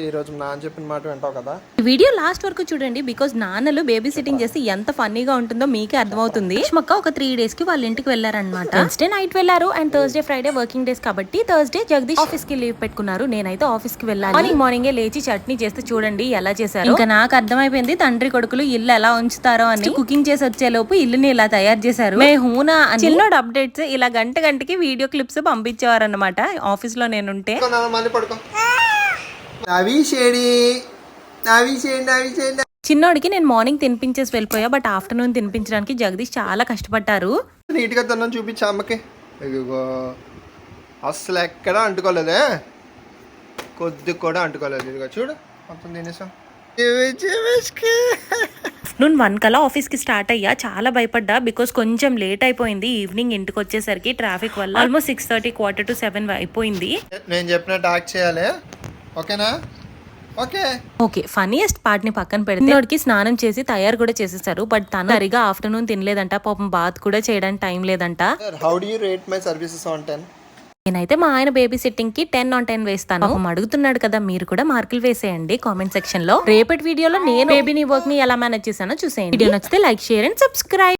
ఈ రోజు నాన్న చెప్పిన మాట వింటావు కదా? ఈ వీడియో లాస్ట్ వరకు చూడండి బికాజ్ నాన్నలు బేబీ సిట్టింగ్ చేస్తే ఎంత ఫన్నీగా ఉంటుందో మీకే అర్థమవుతుంది. సుష్మక్క ఒక త్రీ డేస్కి వాళ్ళ ఇంటికి వెళ్ళారనమాట వెన్స్డే నైట్ వెళ్ళారు and Thursday Friday working days కాబట్టి థర్స్డే జగదీష్ ఆఫీస్కి లీవ్ పెట్టుకున్నారు. నేనైతే ఆఫీస్కి వెళ్ళాలి మార్నింగ్ మార్నింగ్ లేచి చట్నీ చేస్తే చూడండి ఎలా చేశారు. ఇంకా నాకు అర్థమైపోయింది తండ్రి కొడుకులు ఇల్లు ఎలా ఉంచుతారో అని. కుకింగ్ చేసి వచ్చే లోపు ఇల్లుని ఇలా తయారు చేశారు. మే హూనా అని చిన్నోడు అప్డేట్స్ ఇలా గంట గంటకి వీడియో క్లిప్స్ పంపించేవారు అనమాట ఆఫీస్లో నేనుంటే. మళ్ళీ పడుకో. చిన్నోడికి నేను మార్నింగ్ తినిపించేసి వెళ్ళిపోయా బట్ ఆఫ్టర్నూన్ తినిపించడానికి జగదీష్ చాలా కష్టపడ్డారు. నీట్గా తిన్నాం చూపించు అమ్మకి. అస్సలు ఎక్కడ అంటుకోలేదే. కొద్ది కూడా అంటుకోలేదు. ఇదిగో చూడు మొత్తం తినేసాం. ఆఫ్టర్నూన్ వన్ కల్లా ఆఫీస్కి స్టార్ట్ అయ్యా చాలా భయపడ్డా బికాస్ కొంచెం లేట్ అయిపోయింది ఈవినింగ్ ఇంటికి వచ్చేసరికి ట్రాఫిక్ వల్ల. Almost six thirty quarter to seven అయిపోయింది. నేను చెప్పినట్టు యాక్ట్ చేయాలి. ఓకేనా? ఓకే. ఓకే ఫన్నీయెస్ట్ పార్ట్ని పక్కన పెడితే చిన్నోడికి స్నానం చేసి తయారు కూడా చేసేసారు బట్ తను సరిగా ఆఫ్టర్నూన్ తినలేదంట పాపం బాత్ కూడా చేయడానికి టైం లేదంట. Sir how do you rate my services on ten నేనైతే మా ఆయన బేబీ సిట్టింగ్కి టెన్ ఆన్ టెన్ వేస్తాను. పాపం అడుగుతున్నాడు కదా మీరు కూడా మార్కులు వేసేయండి కామెంట్ సెక్షన్లో. రేపటి వీడియోలో నేను బేబీని వర్క్ని ఎలా మేనేజ్ చేశానో చూసేయండి. వీడియో నచ్చితే లైక్ షేర్ అండ్ సబ్స్క్రైబ్.